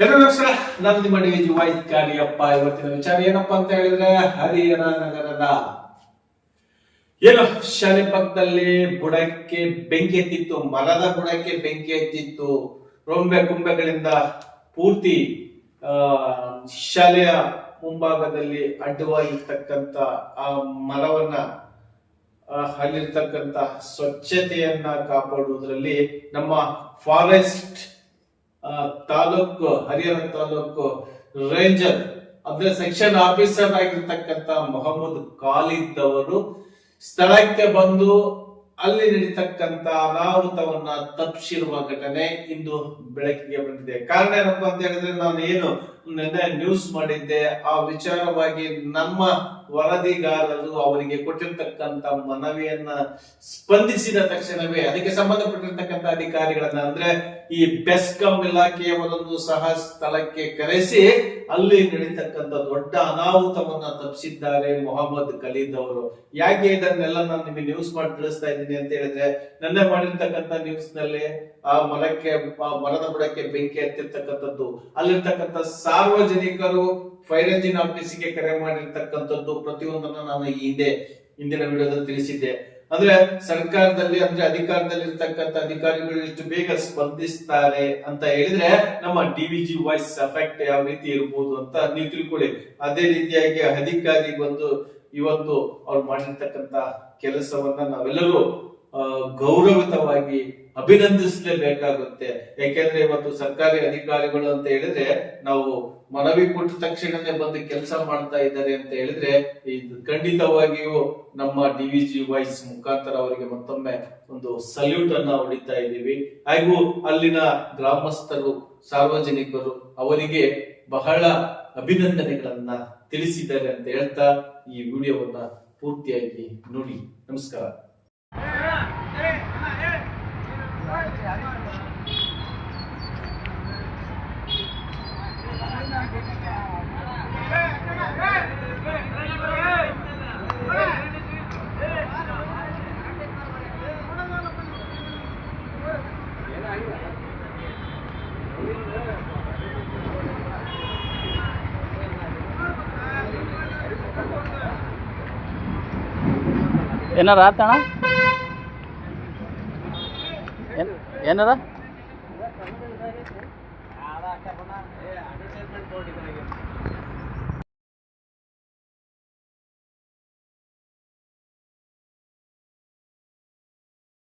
ಎಲ್ಲರಿಗೂ ನಮಸ್ಕಾರ. ನಾನು ನಿಮ್ಮ ಜಿ ವೈ ಇವತ್ತಿನ ವಿಚಾರ ಏನಪ್ಪಾ ಅಂತ ಹೇಳಿದ್ರೆ ಹರಿಹರ ನಗರದ ಏನು ಶಾಲೆ ಪಕ್ಕದಲ್ಲಿ ಬುಡಕ್ಕೆ ಬೆಂಕಿ ಎತ್ತಿತ್ತು, ಮರದ ಬುಡಕ್ಕೆ ಬೆಂಕಿ ಎತ್ತಿತ್ತು. ರೊಂಬೆ ಕುಂಬೆಗಳಿಂದ ಪೂರ್ತಿ ಶಾಲೆಯ ಮುಂಭಾಗದಲ್ಲಿ ಅಡ್ಡವಾಗಿರ್ತಕ್ಕಂತ ಆ ಮರವನ್ನ ಅಲ್ಲಿರ್ತಕ್ಕಂತ ಸ್ವಚ್ಛತೆಯನ್ನ ಕಾಪಾಡುವುದರಲ್ಲಿ ನಮ್ಮ ಫಾರೆಸ್ಟ್ ತಾಲೂಕು ಹರಿಹರ ತಾಲೂಕು ರೇಂಜರ್ ಅಂದ್ರೆ ಸೆಕ್ಷನ್ ಆಫೀಸರ್ ಆಗಿರ್ತಕ್ಕಂತ ಮೊಹಮ್ಮದ್ ಖಾಲಿದ್ ಅವರು ಸ್ಥಳಕ್ಕೆ ಬಂದು ಅಲ್ಲಿ ನಡೀತಕ್ಕಂತ ಅನಾಹುತವನ್ನ ತಪ್ಪಿಸಿರುವ ಘಟನೆ ಇಂದು ಬೆಳಕಿಗೆ ಬಂದಿದೆ. ಕಾರಣ ಏನಪ್ಪಾ ಅಂತ ಹೇಳಿದ್ರೆ ನಾನು ಏನು ನಿನ್ನೆ ನ್ಯೂಸ್ ಮಾಡಿದ್ದೆ, ಆ ವಿಚಾರವಾಗಿ ನಮ್ಮ ವರದಿಗಾರರು ಅವರಿಗೆ ಕೊಟ್ಟಿರ್ತಕ್ಕಂತ ಮನವಿಯನ್ನ ಸ್ಪಂದಿಸಿದ ತಕ್ಷಣವೇ, ಅದಕ್ಕೆ ಸಂಬಂಧಪಟ್ಟಿರ್ತಕ್ಕಂತ ಅಧಿಕಾರಿಗಳನ್ನ ಅಂದ್ರೆ ಈ ಬೆಸ್ಕಾಂ ಇಲಾಖೆಯವರನ್ನು ಸಹ ಸ್ಥಳಕ್ಕೆ ಕರೆಸಿ, ಅಲ್ಲಿ ನಡೀತಕ್ಕಂತ ದೊಡ್ಡ ಅನಾಹುತವನ್ನ ತಪ್ಪಿಸಿದ್ದಾರೆ ಮೊಹಮ್ಮದ್ ಖಲೀದ್ ಅವರು. ಯಾಕೆ ಇದನ್ನೆಲ್ಲ ನಾನು ನಿಮಗೆ ನ್ಯೂಸ್ ಮಾಡಿ ತಿಳಿಸ್ತಾ ಇದ್ದೀನಿ? ಅಂತ ಹೇಳಿದ್ರೆ, ನನ್ನ ಮಾಡಿರ್ತಕ್ಕಂಥ ನ್ಯೂಸ್ನಲ್ಲಿ ಆ ಮರಕ್ಕೆ ಮರದ ಬುಡಕ್ಕೆ ಬೆಂಕಿ ಹತ್ತಿರ್ತಕ್ಕಂಥದ್ದು, ಅಲ್ಲಿರ್ತಕ್ಕಂಥ ಸಾರ್ವಜನಿಕರು ಫೈರ್ ಎಂಜಿನ್ ಆಫೀಸಿಗೆ ಕರೆ ಮಾಡಿರ್ತಕ್ಕಂಥದ್ದು ಪ್ರತಿಯೊಂದನ್ನು ನಾನು ಈ ಹಿಂದೆ, ಹಿಂದಿನ ವಿಡಿಯೋದಲ್ಲಿ ತಿಳಿಸಿದ್ದೆ. ಅಂದ್ರೆ ಸರ್ಕಾರದಲ್ಲಿ, ಅಂದ್ರೆ ಅಧಿಕಾರದಲ್ಲಿ ಇರ್ತಕ್ಕಂಥ ಅಧಿಕಾರಿಗಳು ಎಷ್ಟು ಬೇಗ ಸ್ಪಂದಿಸ್ತಾರೆ ಅಂತ ಹೇಳಿದ್ರೆ, ನಮ್ಮ ಡಿವಿಜಿ ವಾಯ್ಸ್ ಎಫೆಕ್ಟ್ ಯಾವ ರೀತಿ ಇರ್ಬೋದು ಅಂತ ನೀವು ತಿಳ್ಕೊಳ್ಳಿ. ಅದೇ ರೀತಿಯಾಗಿ ಅಧಿಕಾರಿ ಬಂದು ಇವತ್ತು ಅವ್ರು ಮಾಡಿರ್ತಕ್ಕಂತ ಕೆಲಸವನ್ನ ನಾವೆಲ್ಲರೂ ಗೌರವಿತವಾಗಿ ಅಭಿನಂದಿಸಲೇಬೇಕಾಗುತ್ತೆ. ಯಾಕೆಂದ್ರೆ ಇವತ್ತು ಸರ್ಕಾರಿ ಅಧಿಕಾರಿಗಳು ಅಂತ ಹೇಳಿದ್ರೆ, ನಾವು ಮನವಿ ಕೊಟ್ಟ ತಕ್ಷಣನೇ ಬಂದು ಕೆಲಸ ಮಾಡ್ತಾ ಇದ್ದಾರೆ ಅಂತ ಹೇಳಿದ್ರೆ ಇದು ಖಂಡಿತವಾಗಿಯೂ ನಮ್ಮ ಡಿ ವಿ ಜಿ ವೈಸ್ ಮುಖಾಂತರ ಅವರಿಗೆ ಮತ್ತೊಮ್ಮೆ ಒಂದು ಸಲ್ಯೂಟ್ ಅನ್ನ ಹೊಡಿತಾ ಇದ್ದೀವಿ. ಹಾಗೂ ಅಲ್ಲಿನ ಗ್ರಾಮಸ್ಥರು, ಸಾರ್ವಜನಿಕರು ಅವರಿಗೆ ಬಹಳ ಅಭಿನಂದನೆಗಳನ್ನ ತಿಳಿಸಿದ್ದಾರೆ ಅಂತ ಹೇಳ್ತಾ ಈ ವಿಡಿಯೋವನ್ನ ಪೂರ್ತಿಯಾಗಿ ನೋಡಿ ನಮಸ್ಕಾರ ಏನಾರ ಆತಣ ಏನ್ ಏನಾರ?